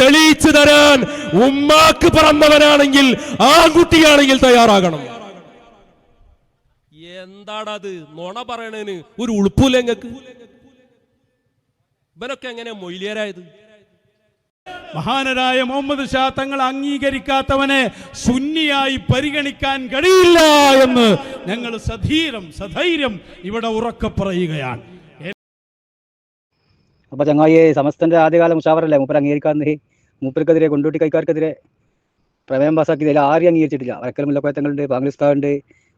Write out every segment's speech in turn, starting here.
തെളിയിച്ചു തരാൻ ഉമ്മാക്ക് പറന്നവനാണെങ്കിൽ ആൺകുട്ടിയാണെങ്കിൽ തയ്യാറാകണം. എന്താണത് നുണ പറയണേന് ഒരു ഉളുപ്പൂല ഇവനൊക്കെ എങ്ങനെ മൊയിലിയരായത്? മഹാനരായ മുഹമ്മദ് ഷാ തങ്ങൾ അംഗീകരിക്കാത്തവനെ സുന്നിയായി പരിഗണിക്കാൻ കഴിയില്ല എന്ന് ഞങ്ങൾ സധീരം സധൈര്യം ഇവിടെ ഉറക്കെ പറയുകയാണ്. അപ്പോൾ ചങ്ങായി സമസ്തന്റെ ആദ്യകാല മുഷാവറല്ലേ? മൂപ്പർ അംഗീകരിക്കാന്ന് മൂപ്പർക്കെതിരെ കൊണ്ടോട്ടി കൈക്കാർക്കെതിരെ പ്രമേയം പാസ്സാക്കിയതിൽ ആരും അംഗീകരിച്ചിട്ടില്ല. വരക്കൽ മുല്ലക്കോയത്തങ്ങളുണ്ട് പാകിസ്ഥാനുണ്ട്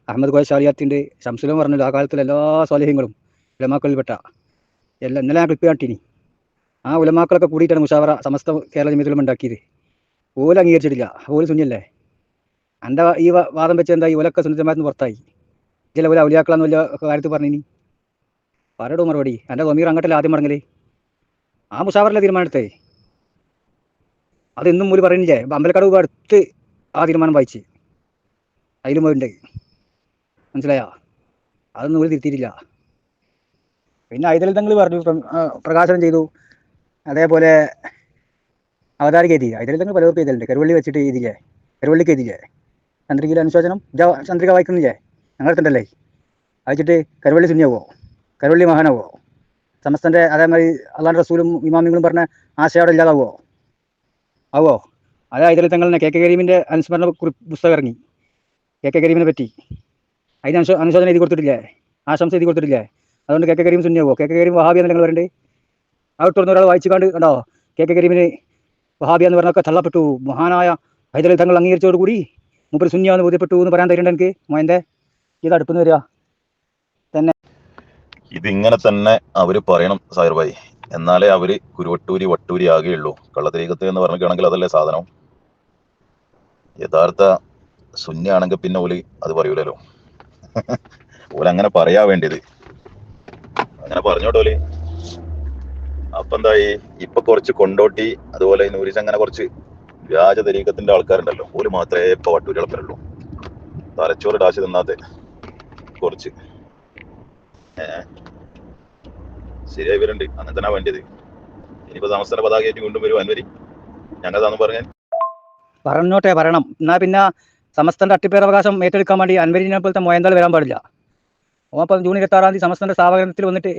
അഹമ്മദ് കോയ ഷാലിയാത്തിന്റെ ഷംസുലും പറഞ്ഞല്ലോ ആ കാലത്തുള്ള എല്ലാ സ്വാലിഹ്യങ്ങളും ഉലമാക്കളിൽപ്പെട്ട എല്ലാം ഇന്നലെ ഞാൻ ക്ലിപ്പ് കാട്ടിനി ആ ഉലമാക്കളൊക്കെ കൂടിയിട്ടാണ് മുഷാവറ സമസ്ത കേരള ജമിയത്തിലും ഉണ്ടാക്കിയത്. ഓല അംഗീകരിച്ചിട്ടില്ല. ഓൽ ശൂന്യല്ലേ എന്റെ ഈ വാദം വെച്ച് എന്താ ഈ ഓലൊക്കെ സുന്നിതമായിരുന്നു പുറത്തായി. ഇതിലെ ഓല ഔലിയാക്കളെന്ന് വലിയ കാര്യത്തിൽ പറഞ്ഞിനി. പറയടോ മറുപടി എന്റെ തൊമീർ അങ്ങോട്ടല്ലേ ആദ്യം മടങ്ങൽ ആ മുഷാവറിലെ തീരുമാനത്തെ അതെന്നും മൂൽ പറയുന്നില്ലേ? അമ്പലക്കടവ് അടുത്ത് ആ തീരുമാനം വായിച്ച്. അതിലും പോയിണ്ട് മനസ്സിലായോ? അതൊന്നും ഒരു തിരുത്തിയിട്ടില്ല. പിന്നെ ഐതൽ തങ്ങൾ പറഞ്ഞു പ്രകാശനം ചെയ്തു. അതേപോലെ അവതാരിക എഴുതി. ഐതൽ തങ്ങൾ പലവർക്കും എഴുതലുണ്ട്. കരുവള്ളി വെച്ചിട്ട് എഴുതില്ലേ കരുവള്ളിക്ക് എഴുതില്ലേ ചന്ദ്രികയിലെ അനുശോചനം ചന്ദ്രിക വായിക്കുന്നില്ലേ? ഞങ്ങളടുത്തുണ്ടല്ലേ? വായിച്ചിട്ട് കരുവള്ളി സുന്യാവോ കരുവള്ളി മഹാനാവോ? സമസ്തന്റെ അതേമാതിരി അള്ളാഹ് റസൂലും ഇമാമിങ്ങളും പറഞ്ഞ ആശയം അവിടെ ഇല്ലാതാവോ ആവോ അത് ഇതിൽ തങ്ങൾ കെ കെ കരീമിന്റെ അനുസ്മരണ കുറിപ്പ് പുസ്തകം ഇറങ്ങി. കെ കെ കരീമിനെ പറ്റി. അതിന് അനുശോ അനുശോചന എഴുതി കൊടുത്തിട്ടില്ലേ? ആശംസ എഴുതി കൊടുത്തിട്ടില്ലേ? അതുകൊണ്ട് കെ കെ കരീം സുന്നിയാവോ കെ കെ കരീം വഹാബി എന്ന് നിങ്ങൾ വരണ്ടേ അവിടെ തുറന്ന് ഒരാൾ വായിച്ചുകൊണ്ട് കണ്ടോ കെ കെ കരീമിന് വഹാബി എന്ന് പറഞ്ഞൊക്കെ തള്ളപ്പെട്ടു. മഹാനായ ഹൈദരലി തങ്ങൾ അംഗീകരിച്ചതോടുകൂടി മുപ്പത് സുന്നിയാന്ന് ബോധ്യപ്പെട്ടു എന്ന് പറയാൻ തരുന്നുണ്ട് എനിക്ക് മോയന്റെ ഇത് അടുപ്പെന്ന് വരിക. ഇതിങ്ങനെ തന്നെ അവർ പറയണം സാഹിർ ഭായി. എന്നാലേ അവർ കുരുവട്ടൂരി വട്ടൂരി ആകെയുള്ളൂ കള്ളത്തിരീകത്ത് എന്ന് പറഞ്ഞിട്ടാണെങ്കിൽ അതല്ലേ സാധനം? യഥാർത്ഥ ശൂന്യാണെങ്കിൽ പിന്നെ ഓൽ അത് പറയൂലല്ലോ. ഓലങ്ങനെ പറയാ വേണ്ടിയത്. അങ്ങനെ പറഞ്ഞോട്ടോൽ അപ്പൊ എന്തായി? ഇപ്പൊ കുറച്ച് കൊണ്ടോട്ടി അതുപോലെ നൂരിസ് അങ്ങനെ കുറച്ച് വ്യാജ തരീകത്തിന്റെ ആൾക്കാരുണ്ടല്ലോ. ഓൽ മാത്രമേ ഇപ്പൊ വട്ടൂരി ആൾക്കാരുള്ളൂ. തലച്ചോറ് ഡാശ് തിന്നാത്തെ. കുറച്ച്. ഏഹ് ശരിയായി വരുന്നുണ്ട് അങ്ങനെ തന്നെ വേണ്ടിയത്. ഇനിയിപ്പോ സംസ്ഥാന പതാകയായിട്ട് വീണ്ടും വരും അനുവരി ഞങ്ങളതാന്ന് പറഞ്ഞു. പറഞ്ഞോട്ടെ പറയണം. എന്നാ പിന്നെ സമസ്തന്റെ അട്ടിപ്പേരവകാശം ഏറ്റെടുക്കാൻ വേണ്ടി അൻവരിനെ പോലത്തെ മോയന്താൾ വരാൻ പാടില്ല. അപ്പം ജൂൺ ഇരുപത്തി ആറാം തീയതി സമസ്തന്റെ സ്ഥാപകത്തിൽ വന്നിട്ട്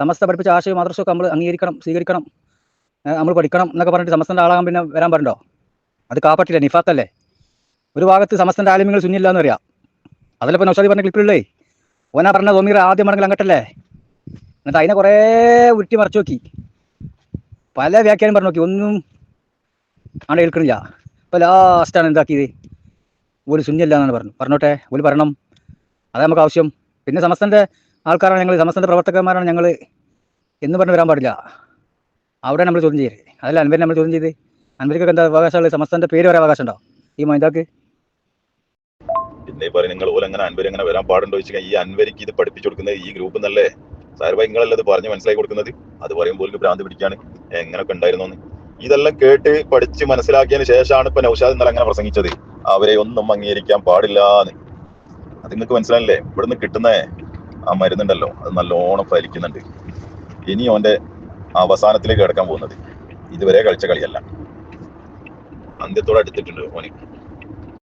സമസ്ത പഠിപ്പിച്ച ആശയം മാതൃശമൊക്കെ നമ്മൾ അംഗീകരിക്കണം സ്വീകരിക്കണം നമ്മൾ പഠിക്കണം എന്നൊക്കെ പറഞ്ഞിട്ട് സമസ്തന്റെ ആളാകാൻ പിന്നെ വരാൻ പാടുണ്ടോ? അത് കാപ്പറ്റില്ല നിഫാത്തല്ലേ ഒരു ഭാഗത്ത് സമസ്തന്റെ ആലിമ്യങ്ങൾ സുന്നില്ല എന്ന് പറയാം. അതല്ലേ ഇപ്പൊ നൗഷാദി പറഞ്ഞ ക്ലിപ്പിലുള്ളേ ഓനാ പറഞ്ഞ തോമീർ ആദ്യം മടങ്ങിൽ അങ്ങട്ടല്ലേ? എന്നിട്ട് അതിനെ കുറേ ഉരുട്ടി മറച്ചു നോക്കി. പല വ്യാഖ്യാനം പറഞ്ഞു നോക്കി. ഒന്നും ആണ് കേൾക്കണില്ല ഇപ്പൊ ലാസ്റ്റാണ് എന്താക്കിയത്? ഒരു ശൂന്യല്ല എന്നാണ് പറഞ്ഞു. പറഞ്ഞോട്ടെ ഒരു പറയണം അതാ നമുക്ക് ആവശ്യം. പിന്നെ സമസ്തന്റെ ആൾക്കാരാണ് ഞങ്ങൾ സമസ്തന്റെ പ്രവർത്തകന്മാരാണ് ഞങ്ങൾ എന്ന് പറഞ്ഞ് വരാൻ പാടില്ല. അവിടെ നമ്മൾ ചോദ്യം ചെയ്യരുത് അതല്ല അൻവരി നമ്മൾ ചോദ്യം ചെയ്ത്. അൻപരിക്കൊക്കെ എന്താ അവകാശമുള്ളത്? സമസ്തന്റെ പേര് വരെ അവകാശം ഉണ്ടോ? ഈ മൈതാക്ക്? പിന്നെ പറയും നിങ്ങൾ പോലെ അങ്ങനെ അൻവരി അങ്ങനെ വരാൻ പാടുണ്ടോ ചോദിച്ചാൽ ഈ അൻവരിക്ക് ഇത് പഠിപ്പിച്ചു കൊടുക്കുന്നത് ഈ ഗ്രൂപ്പ് എന്നല്ലേ സാർഭായി നിങ്ങളല്ലേ പറഞ്ഞു മനസ്സിലാക്കി കൊടുക്കുന്നത്? അത് പറയുമ്പോൾ ഭ്രാന്ത് പിടിക്കാണ്. എങ്ങനെയൊക്കെ ഉണ്ടായിരുന്നു ഇതെല്ലാം കേട്ട് പഠിച്ച് മനസ്സിലാക്കിയതിന് ശേഷമാണ് ഇപ്പൊ നൌഷാദ് ഇന്നലെ അങ്ങനെ പ്രസംഗിച്ചത്. അവരെ ഒന്നും അംഗീകരിക്കാൻ പാടില്ല എന്ന്. അത് നിങ്ങൾക്ക് മനസ്സിലായില്ലേ? ഇവിടുന്ന് കിട്ടുന്ന ആ മരുന്നുണ്ടല്ലോ അത് നല്ലോണം ഫലിക്കുന്നുണ്ട്. ഇനി ഓന്റെ അവസാനത്തിലേക്ക് കിടക്കാൻ പോകുന്നത്. ഇതുവരെ കളിച്ച കളിയല്ല. അന്ത്യത്തോടെ അടുത്തിട്ടുണ്ട് ഓന്.